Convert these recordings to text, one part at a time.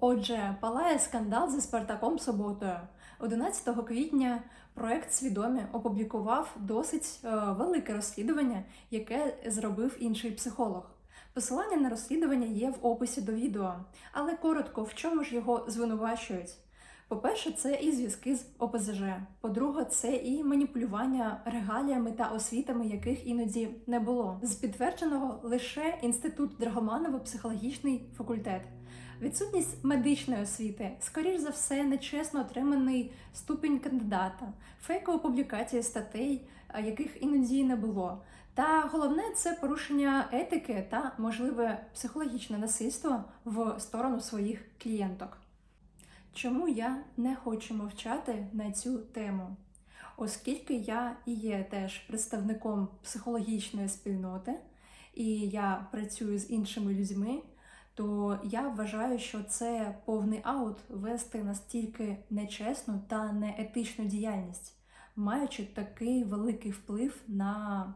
Отже, палає скандал зі Спартаком Суботою. 11 квітня проект Свідомі опублікував досить е, велике розслідування, яке зробив інший психолог. Посилання на розслідування є в описі до відео, але коротко, в чому ж його звинувачують. По-перше, це і зв'язки з ОПЗЖ. По-друге, це і маніпулювання регаліями та освітами, яких іноді не було. З підтвердженого лише інститут Драгоманова психологічний факультет. Відсутність медичної освіти, скоріш за все, нечесно отриманий ступінь кандидата, фейкова публікація статей, яких іноді не було. Та головне це порушення етики та можливе психологічне насильство в сторону своїх клієнток. Чому я не хочу мовчати на цю тему? Оскільки я і є теж представником психологічної спільноти, і я працюю з іншими людьми, то я вважаю, що це повний аут вести настільки нечесну та неетичну діяльність, маючи такий великий вплив на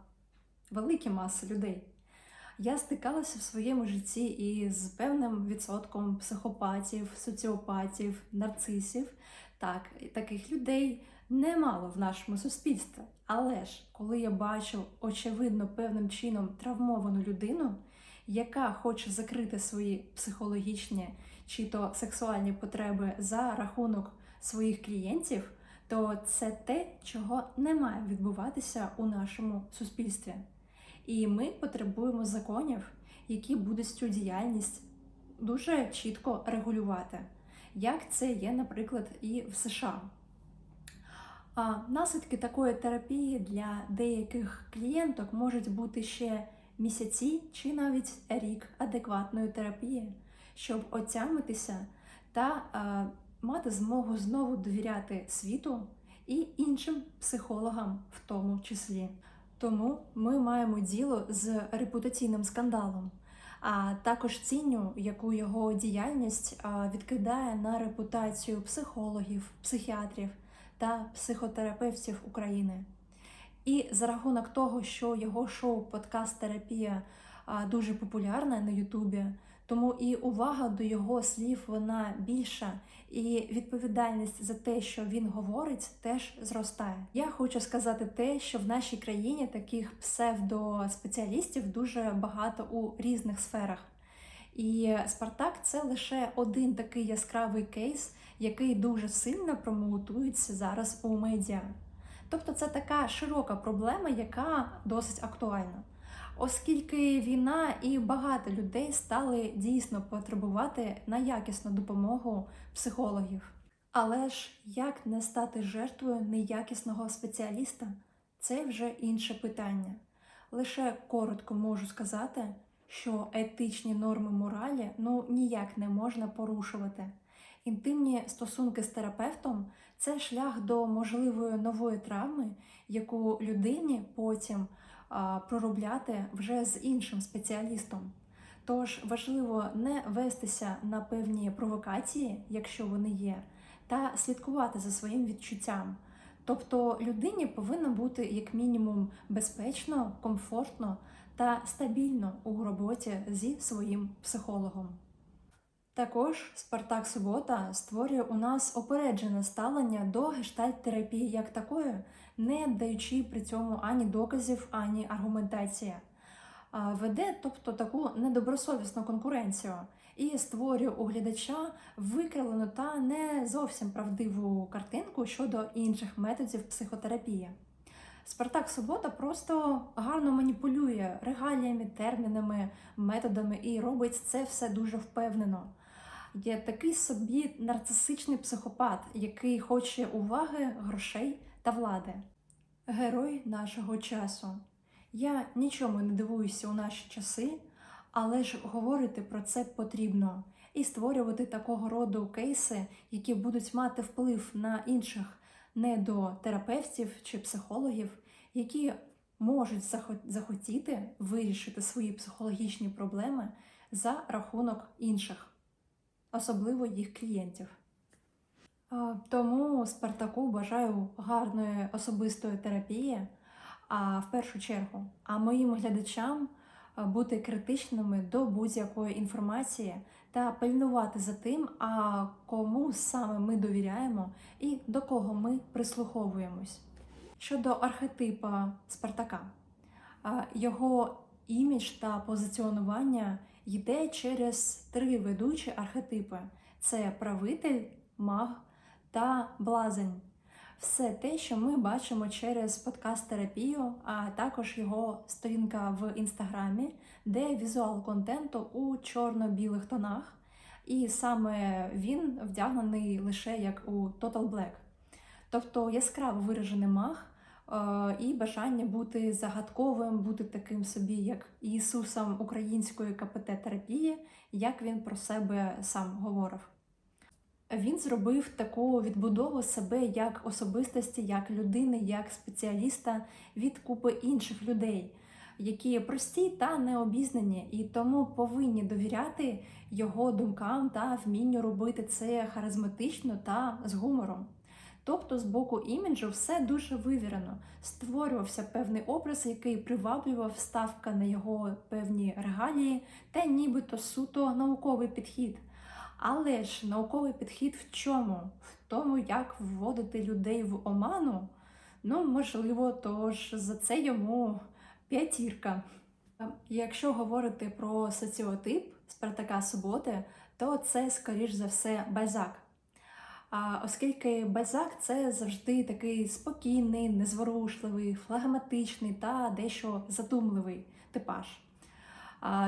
великі маси людей. Я стикалася в своєму житті із певним відсотком психопатів, соціопатів, нарцисів. Так, і таких людей немало в нашому суспільстві. Але ж коли я бачу очевидно певним чином травмовану людину, яка хоче закрити свої психологічні чи то сексуальні потреби за рахунок своїх клієнтів, то це те, чого не має відбуватися у нашому суспільстві. І ми потребуємо законів, які будуть цю діяльність дуже чітко регулювати, як це є, наприклад, і в США. А наслідки такої терапії для деяких клієнток можуть бути ще місяці чи навіть рік адекватної терапії, щоб отямитися та а, мати змогу знову довіряти світу і іншим психологам в тому числі. Тому ми маємо діло з репутаційним скандалом, а також цінню, яку його діяльність відкидає на репутацію психологів, психіатрів та психотерапевтів України. І за рахунок того, що його шоу Подкаст Терапія дуже популярне на Ютубі, тому і увага до його слів вона більша, і відповідальність за те, що він говорить, теж зростає. Я хочу сказати те, що в нашій країні таких псевдоспеціалістів дуже багато у різних сферах. І Спартак це лише один такий яскравий кейс, який дуже сильно промоутується зараз у медіа. Тобто це така широка проблема, яка досить актуальна. Оскільки війна і багато людей стали дійсно потребувати на якісну допомогу психологів. Але ж як не стати жертвою неякісного спеціаліста, це вже інше питання. Лише коротко можу сказати, що етичні норми моралі ну ніяк не можна порушувати. Інтимні стосунки з терапевтом це шлях до можливої нової травми, яку людині потім проробляти вже з іншим спеціалістом. Тож важливо не вестися на певні провокації, якщо вони є, та слідкувати за своїм відчуттям. Тобто людині повинно бути як мінімум безпечно, комфортно та стабільно у роботі зі своїм психологом. Також Спартак Субота створює у нас опереджене ставлення до гештальт-терапії як такої, не даючи при цьому ані доказів, ані аргументації. Веде, тобто таку недобросовісну конкуренцію і створює у глядача викривлену та не зовсім правдиву картинку щодо інших методів психотерапії. Спартак Субота просто гарно маніпулює регаліями, термінами, методами і робить це все дуже впевнено. Є такий собі нарцисичний психопат, який хоче уваги, грошей та влади. Герой нашого часу. Я нічому не дивуюся у наші часи, але ж говорити про це потрібно і створювати такого роду кейси, які будуть мати вплив на інших недотерапевтів чи психологів, які можуть захотіти вирішити свої психологічні проблеми за рахунок інших, особливо їх клієнтів. Тому Спартаку бажаю гарної особистої терапії. А в першу чергу, а моїм глядачам бути критичними до будь-якої інформації та пильнувати за тим, а кому саме ми довіряємо і до кого ми прислуховуємось. Щодо архетипа Спартака, його імідж та позиціонування йде через три ведучі архетипи: це правитель, маг та блазень. Все те, що ми бачимо через подкаст-терапію, а також його сторінка в інстаграмі, де візуал контенту у чорно-білих тонах, і саме він вдягнений лише як у Total Black. Тобто яскраво виражений маг і бажання бути загадковим, бути таким собі, як Ісусом української КПТ-терапії, як він про себе сам говорив. Він зробив таку відбудову себе як особистості, як людини, як спеціаліста від купи інших людей, які прості та необізнані, і тому повинні довіряти його думкам та вмінню робити це харизматично та з гумором. Тобто, з боку іміджу все дуже вивірено. Створювався певний образ, який приваблював ставка на його певні регалії, та нібито суто науковий підхід. Але ж науковий підхід в чому? В тому, як вводити людей в оману? Ну, можливо, тож за це йому п'ятірка. Якщо говорити про соціотип Спартака Суботи, то це, скоріш за все, Бальзак. Оскільки Бальзак це завжди такий спокійний, незворушливий, флегматичний та дещо задумливий типаж.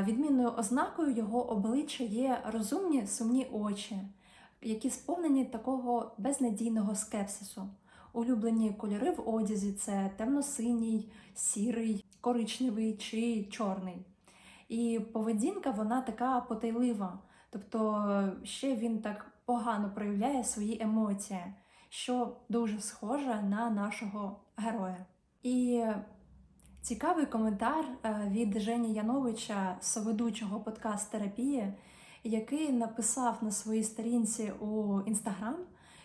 Відмінною ознакою його обличчя є розумні сумні очі, які сповнені такого безнадійного скепсису. Улюблені кольори в одязі це темно-синій, сірий, коричневий чи чорний. І поведінка вона така потайлива. Тобто ще він так погано проявляє свої емоції, що дуже схоже на нашого героя. І Цікавий коментар е, від Жені Яновича, соведучого подкаст терапії, який написав на своїй сторінці у інстаграм,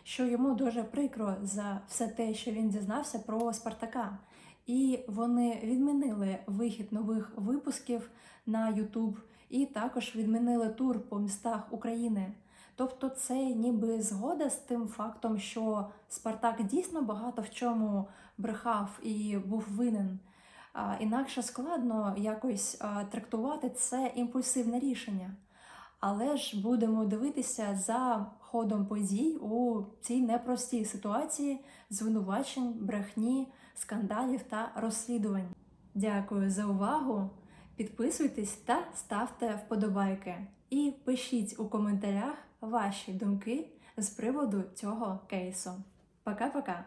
що йому дуже прикро за все те, що він дізнався про Спартака. І вони відмінили вихід нових випусків на Ютуб, і також відмінили тур по містах України. Тобто, це ніби згода з тим фактом, що Спартак дійсно багато в чому брехав і був винен. Інакше складно якось трактувати це імпульсивне рішення. Але ж будемо дивитися за ходом подій у цій непростій ситуації звинувачень, брехні, скандалів та розслідувань. Дякую за увагу! Підписуйтесь та ставте вподобайки. І пишіть у коментарях ваші думки з приводу цього кейсу. Пока-пока!